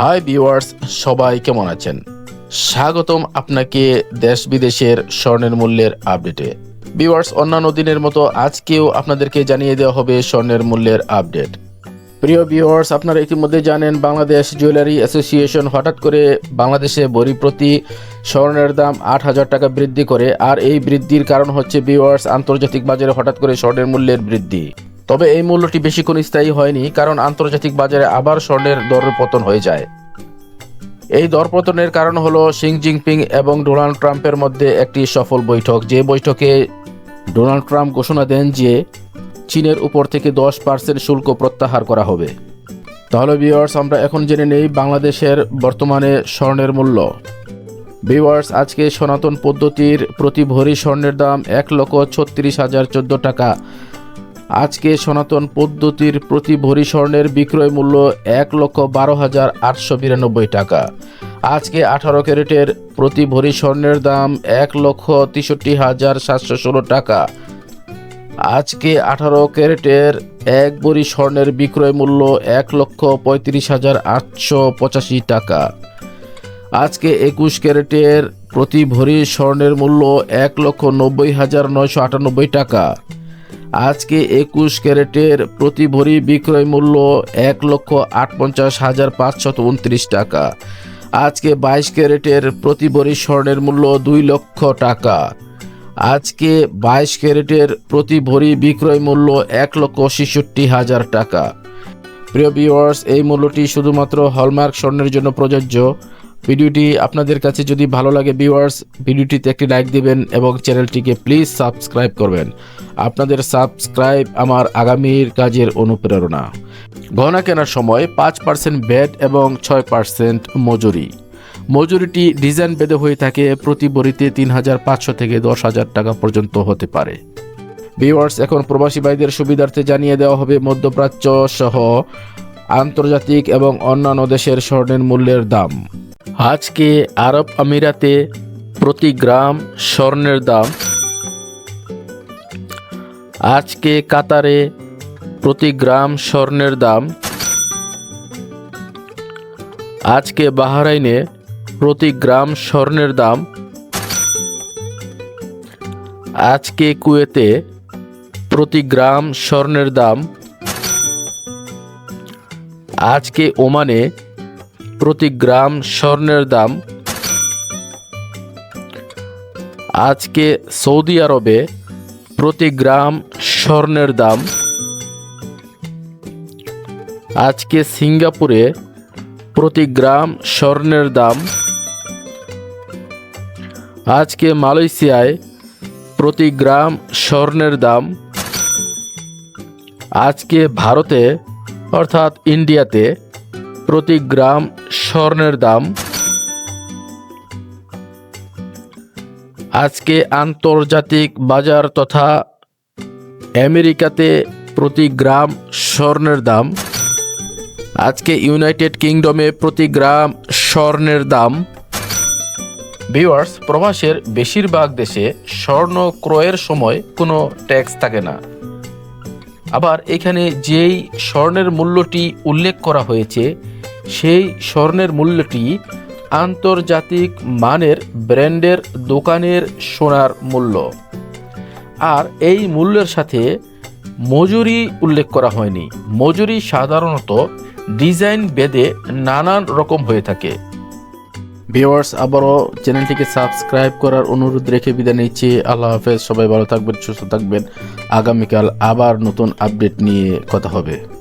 Hi viewers সবাই কেমন আছেন? স্বাগতম আপনাকে দেশ বিদেশের স্বর্ণের মূল্যের আপডেটে। ভিউয়ার্স অন্যান্য দিনের মতো আজকেও আপনাদেরকে জানিয়ে দেওয়া হবে স্বর্ণের মূল্যের আপডেট। প্রিয় ভিউয়ার্স আপনারা ইতিমধ্যে জানেন বাংলাদেশ জুয়েলারি অ্যাসোসিয়েশন হঠাৎ করে বাংলাদেশে বড়ি প্রতি স্বর্ণের দাম আট হাজার টাকা বৃদ্ধি করে, আর এই বৃদ্ধির কারণ হচ্ছে ভিউয়ার্স আন্তর্জাতিক বাজারে হঠাৎ করে স্বর্ণের মূল্যের বৃদ্ধি। তবে এই মূল্যটি বেশিক্ষণ স্থায়ী হয়নি, কারণ আন্তর্জাতিক বাজারে আবার স্বর্ণের দর পতন হয়ে যায়। এই দরপতনের কারণ হলো শিং জিনপিং এবং ডোনাল্ড ট্রাম্পের মধ্যে একটি সফল বৈঠক। যে বৈঠকে ডোনাল্ড ট্রাম্প ঘোষণা দেন যে চীনের উপর থেকে দশ পার্সেন্ট শুল্ক প্রত্যাহার করা হবে। তাহলে ভিওয়ার্স আমরা এখন জেনে নেই বাংলাদেশের বর্তমানে স্বর্ণের মূল্য। ভিওয়ার্স আজকে সনাতন পদ্ধতির প্রতি ভরি স্বর্ণের দাম এক লক্ষ ছত্রিশ হাজার চোদ্দ টাকা। আজকে সনাতন পদ্ধতির প্রতি ভরি স্বর্ণের বিক্রয় মূল্য এক লক্ষ বারো হাজার আটশো বিরানব্বই টাকা। আজকে আঠারো ক্যারেটের প্রতি ভরি স্বর্ণের দাম এক লক্ষ তেষট্টি হাজার সাতশো ষোলো টাকা। আজকে আঠারো ক্যারেটের এক ভরি স্বর্ণের বিক্রয় মূল্য এক লক্ষ পঁয়ত্রিশ হাজার আটশো পঁচাশি টাকা। আজকে একুশ ক্যারেটের প্রতি ভরি স্বর্ণের মূল্য এক লক্ষ নব্বই হাজার নয়শো আটানব্বই টাকা। আজকে একুশ ক্যারেটের প্রতি ভরি বিক্রয় মূল্য এক লক্ষ আটপঞ্চাশ হাজার পাঁচশত উনত্রিশ টাকা। আজকে বাইশ ক্যারেটের প্রতি ভরি স্বর্ণের মূল্য দুই লক্ষ টাকা। আজকে বাইশ ক্যারেটের প্রতি ভরি বিক্রয় মূল্য এক লক্ষ ছেষট্টি হাজার টাকা। প্রিয় ভিউয়ার্স এই মূল্যটি শুধুমাত্র হলমার্ক স্বর্ণের জন্য প্রযোজ্য। ভিডিওটি আপনাদের কাছে যদি ভালো লাগে ভিউয়ার্স ভিডিওটিতে একটি লাইক দিবেন এবং চ্যানেলটিকে প্লিজ সাবস্ক্রাইব করবেন। আপনাদের সাবস্ক্রাইব আমার আগামীর কাজের অনুপ্রেরণা। গহনা কেনার সময় পাঁচ পার্সেন্ট ব্যাট এবং ছয় পার্সেন্ট মজুরি। মজুরিটি ডিজাইন বেদে হয়ে থাকে প্রতি বড়িতে তিন হাজার পাঁচশো থেকে দশ হাজার টাকা পর্যন্ত হতে পারে। ভিউয়ার্স এখন প্রবাসী ভাইদের সুবিধার্থে জানিয়ে দেওয়া হবে, মধ্যপ্রাচ্য সহ আন্তর্জাতিক এবং অন্যান্য দেশের স্বর্ণের মূল্যের দাম। আজকে আরব আমিরাতে প্রতি গ্রাম স্বর্ণের দাম। আজকে কাতারে প্রতি গ্রাম স্বর্ণের দাম। আজকে বাহারাইনে প্রতি গ্রাম স্বর্ণের দাম। আজকে কুয়েতে প্রতি গ্রাম স্বর্ণের দাম। আজকে ওমানে প্রতি গ্রাম স্বর্ণের দাম। আজকে সৌদি আরবে প্রতি গ্রাম স্বর্ণের দাম। আজকে সিঙ্গাপুরে প্রতি গ্রাম স্বর্ণের দাম। আজকে মালয়েশিয়ায় প্রতি গ্রাম স্বর্ণের দাম। আজকে ভারতে, অর্থাৎ ইন্ডিয়াতে প্রতি গ্রাম স্বর্ণের দাম। আজকে আন্তর্জাতিক বাজার তথা আমেরিকাতে প্রতি গ্রাম স্বর্ণের দাম। আজকে ইউনাইটেড কিংডমে প্রতি গ্রাম স্বর্ণের দাম। ভিউয়ার্স, প্রবাসের বেশিরভাগ দেশে স্বর্ণ ক্রয়ের সময় কোনো ট্যাক্স থাকে না। আবার এখানে যেই স্বর্ণের মূল্যটি উল্লেখ করা হয়েছে সেই স্বর্ণের মূল্যটি আন্তর্জাতিক মানের ব্র্যান্ডের দোকানের সোনার মূল্য। আর এই মূল্যের সাথে মজুরি উল্লেখ করা হয়নি। মজুরি সাধারণত ডিজাইন বেদে নানান রকম হয়ে থাকে। ভিওয়ার্স আবারও চ্যানেলটিকে সাবস্ক্রাইব করার অনুরোধ রেখে বিদায় নিচ্ছি। আল্লাহ হাফেজ, সবাই ভালো থাকবেন, সুস্থ থাকবেন। আগামীকাল আবার নতুন আপডেট নিয়ে কথা হবে।